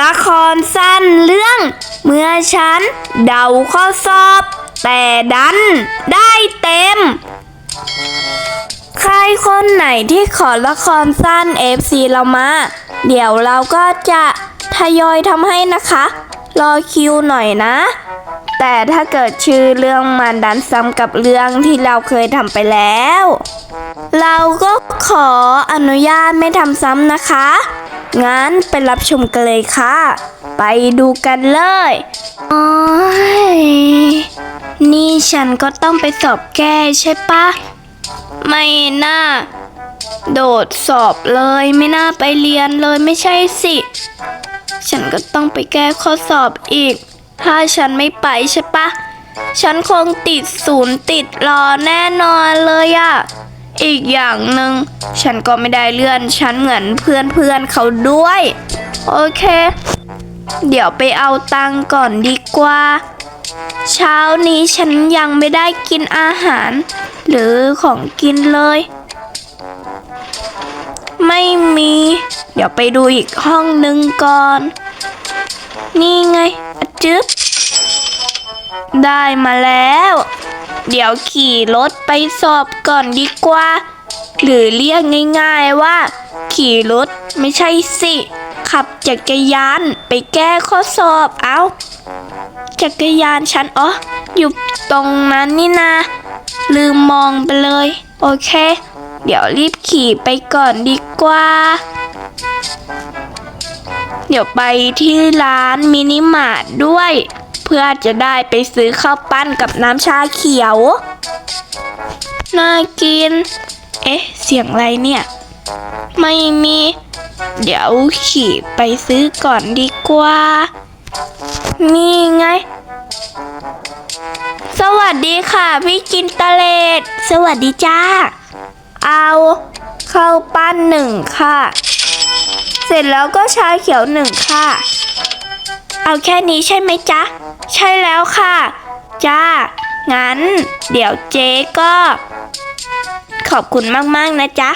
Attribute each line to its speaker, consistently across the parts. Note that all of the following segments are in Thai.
Speaker 1: ละครสั้นเรื่อง เมื่อฉันเดาข้อสอบ แต่ดันได้เต็ม ใครคนไหนที่ขอละครสั้น FC เรามา เดี๋ยวเราก็จะทยอยทำให้นะคะ รอคิวหน่อยนะ แต่ถ้าเกิดชื่อเรื่องมันดันซ้ำกับเรื่องที่เราเคยทำไปแล้ว เราก็ขออนุญาตไม่ทำซ้ำนะคะ งั้นไปรับชมกันเลยค่ะ ไปดูกันเลยโอ้ยนี่ฉันก็ต้องไปสอบแก้ใช่ปะ ไม่น่า โดดสอบเลยไม่น่าไปเรียนเลยไม่ใช่สิ ฉันก็ต้องไปแก้ข้อสอบอีก ถ้าฉันไม่ไปใช่ปะ ฉันคงติดศูนย์ติดรอแน่นอนเลยอะ อีกอย่างหนึ่งฉันก็ไม่ได้เลื่อนฉันเหมือนเพื่อนเพื่อนเขาด้วย โอเค เดี๋ยวไปเอาตังก่อนดีกว่า เช้านี้ฉันยังไม่ได้กินอาหาร หรือของกินเลย ไม่มี เดี๋ยวไปดูอีกห้องหนึ่งก่อน นี่ไงอจึ๊บได้มาแล้ว เดี๋ยวขี่รถไปสอบก่อนดีกว่า หรือเรียกง่ายๆว่า ขี่รถไม่ใช่สิ ขับจักรยานไปแก้ข้อสอบเอาจักรยานฉันอ๋ออยู่ตรงนั้นนี่นา ลืมมองไปเลย โอเค เดี๋ยวรีบขี่ไปก่อนดีกว่า เดี๋ยวไปที่ร้านมินิมาร์ทด้วย พื่อจะได้ไปซื้อข้าวปั้นกับน้ำชาเขียว น่ากิน เอ๊ะ เสียงอะไรเนี่ย ไม่มี เดี๋ยวขี่ไปซื้อก่อนดีกว่า นี่ไง สวัสดีค่ะ พี่กินตะเลดสวัสดีจ้า เอาข้าวปั้นหนึ่งค่ะ เสร็จแล้วก็ชาเขียวหนึ่งค่ะ เอาแค่นี้ใช่ไหมจ๊ะ ใช่แล้วค่ะ จ้า งั้น เดี๋ยวเจ๊ก็ ขอบคุณมากๆนะจ๊ะ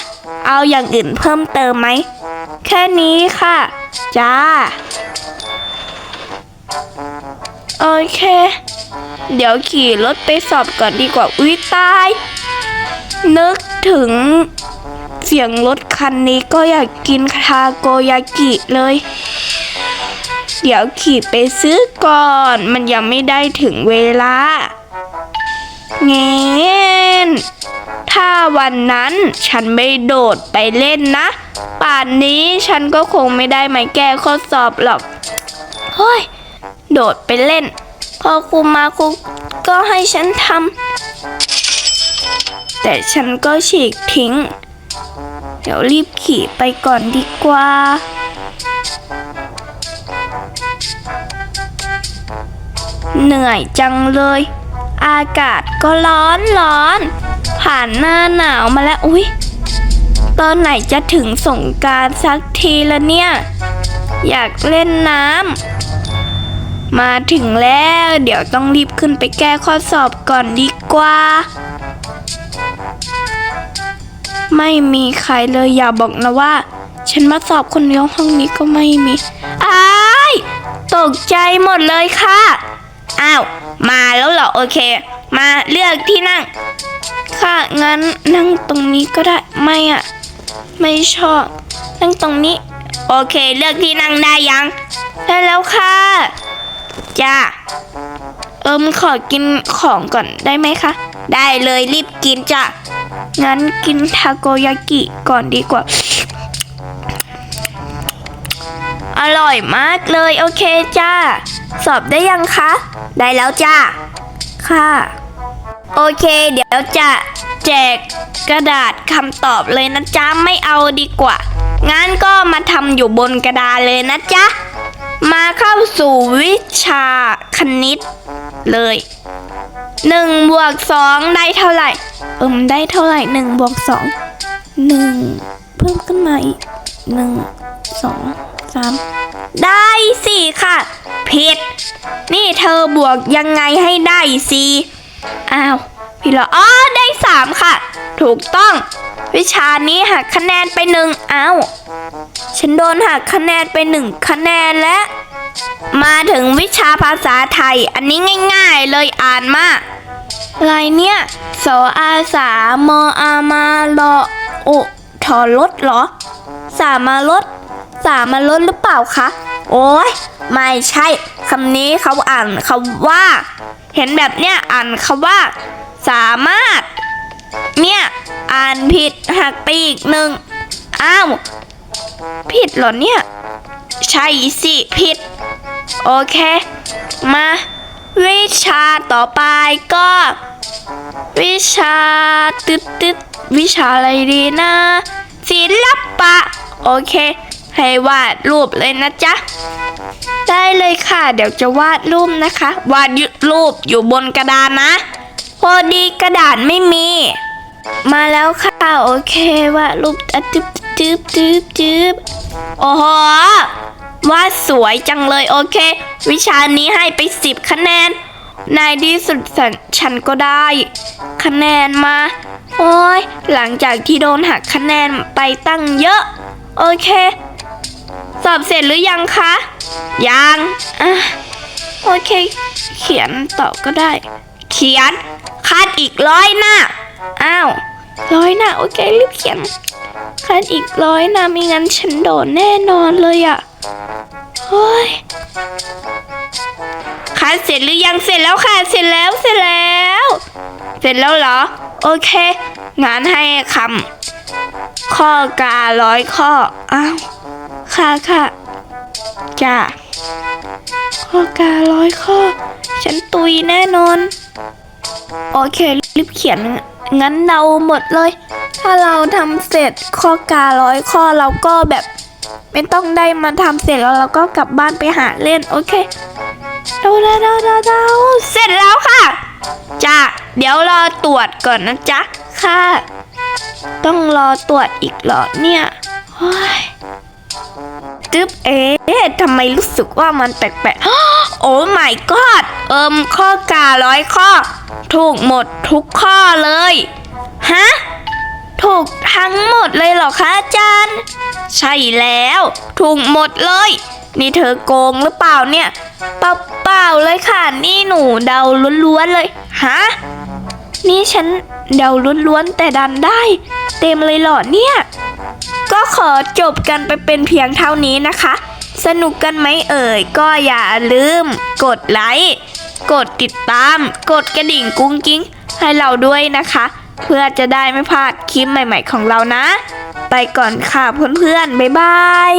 Speaker 1: เอาอย่างอื่นเพิ่มเติมไหม แค่นี้ค่ะ จ้า โอเค เดี๋ยวขี่รถไปสอบก่อนดีกว่า อุ้ยตาย นึกถึงเสียงรถคันนี้ก็อยากกินทาโกยากิเลย ดี๋ยวขี่ไปซื้อก่อน มันยังไม่ได้ถึงเวลาเงี้นถ้าวันนั้นฉันไม่โดดไปเล่นนะ ป่านนี้ฉันก็คงไม่ได้มาแก้ข้อสอบหรอก เฮ้ย โดดไปเล่น พอครูมาครูก็ให้ฉันทำ แต่ฉันก็ฉีกทิ้ง เดี๋ยวรีบขี่ไปก่อนดีกว่า เหนื่อยจังเลย อากาศก็ร้อนร้อน ผ่านหน้าหนาวมาแล้วอุ๊ยตอนไหนจะถึงสงการสักทีละเนี่ย อยากเล่นน้ำมาถึงแล้ว เดี๋ยวต้องรีบขึ้นไปแก้ข้อสอบก่อนดีกว่า ไม่มีใครเลยอย่าบอกนะว่า ฉันมาสอบคนเดียวห้องนี้ก็ไม่มี อ้าย ตกใจหมดเลยค่ะ อ้าว มาแล้วเหรอ โอเค มาเลือกที่นั่ง ค่ะ งั้นนั่งตรงนี้ก็ได้ ไม่อะไม่ชอบ นั่งตรงนี้ โอเค เลือกที่นั่งได้ยัง ได้แล้วค่ะ จ้า เอิมขอกินของก่อนได้ไหมคะ ได้เลยรีบกินจ้ะ งั้นกินทาโกยากิก่อนดีกว่า อร่อยมากเลย โอเคจ้า สอบได้ยังคะ ได้แล้วจ้า ค่ะ โอเค เดี๋ยวจะแจกกระดาษคำตอบเลยนะจ๊ะ ไม่เอาดีกว่า งั้นก็มาทำอยู่บนกระดาษเลยนะจ๊ะ มาเข้าสู่วิชาคณิตเลยหนึ่งบวกสองได้เท่าไหร่ เอิมได้เท่าไหร่หนึ่งบวกสองหนึ่งเพิ่มขึ้นมาอีกหนึ่งสองสามได้ สี่ค่ะ ผิด นี่เธอบวกยังไงให้ได้สี่อ้าวพี่เหรออ๋อได้สามค่ะ ถูกต้อง วิชานี้หักคะแนนไปหนึ่งอ้าวฉันโดนหักคะแนนไปหนึ่งคะแนนแล้วมาถึงวิชาภาษาไทย อันนี้ง่าย ๆ เลยอ่านมาอะไรเนี่ยสออาสามออามาลอโอทอรถเหรอ สามารถสามารถหรือเปล่าคะ โอ้ยไม่ใช่คำนี้เขาอ่านคำว่า เห็นแบบเนี้ยอ่านคำว่า สามารถ เนี่ยอ่านผิดหักไปอีกหนึ่งอ้าวผิดเหรอเนี่ย ใช่สิผิด โอเค มา วิชาต่อไปก็ วิชาตึ๊ดตึ๊ดวิชาอะไรดีนะศิลปะ โอเค ให้วาดรูปเลยนะจ๊ะ ได้เลยค่ะ เดี๋ยวจะวาดรูปนะคะ วาดรูปอยู่บนกระดานนะ พอดีกระดาษไม่มี มาแล้วค่ะ โอเควาดรูปอะจึ๊บจึ๊บจึ๊บจึ๊บโอ้โหวาดสวยจังเลยโอเค วิชานี้ให้ไปสิบคะแนนในที่สุดฉันก็ได้ คะแนนมา โอ้ยหลังจากที่โดนหักคะแนนไปตั้งเยอะ โอเคส อบเสร็จหรือยังคะ ยังอะโอเค เขียนต่อก็ได้ เขียนคัดอีกร้อยหน้า อ้าวร้อยหน้าโอเครีบเขียนคัดอีกร้อยหน้าไม่งั้นฉันโดนแน่นอนเลยอะ่ะเฮ้ยคัดเสร็จหรือยังเสร็จแล้วค่ะ เสร็จแล้วเสร็จแล้ว เสร็จแล้วเหรอ โอเค งานให้คำข้อการ้อยข้อ อ้าว ค่ะค่ะ จ้าข้อการ้อยข้อ ฉันตุยแน่นอน โอเครีบเขียน งั้นเราหมดเลย ถ้าเราทำเสร็จข้อการ้อยข้อเราก็แบบ ไม่ต้องได้มาทำเสร็จแล้วเราก็กลับบ้านไปหาเล่น โอเคเดาเดาเดาเดาเดาเสร็จแล้วค่ะ จ้าเดี๋ยวรอตรวจก่อนนะจ๊ะ ค่ะ ต้องรอตรวจอีกเหรอเนี่ยโอ้ย จึ๊บเอ๊ะทำไมรู้สึกว่ามันแปลกๆ โอ้ my god เอิมข้อการ้อยข้อ ถูกหมดทุกข้อเลย ฮะ ถูกทั้งหมดเลยเหรอคะอาจารย์ ใช่แล้ว ถูกหมดเลย นี่เธอโกงหรือเปล่าเนี่ยเปล่าๆเลยค่ะ นี่หนูเดาล้วนๆเลย ฮะ นี่ฉันเดาล้วนๆแต่ดันได้ เต็มเลยเหรอเนี่ย ก็ขอจบกันไปเป็นเพียงเท่านี้นะคะ สนุกกันไหมเอ่ย ก็อย่าลืม กดไลค์กดติดตาม กดกระดิ่งกุ้งกิ้ง ให้เราด้วยนะคะ เพื่อจะได้ไม่พลาดคลิปใหม่ๆของเรานะ ไปก่อนค่ะเพื่อนๆ บ๊ายบาย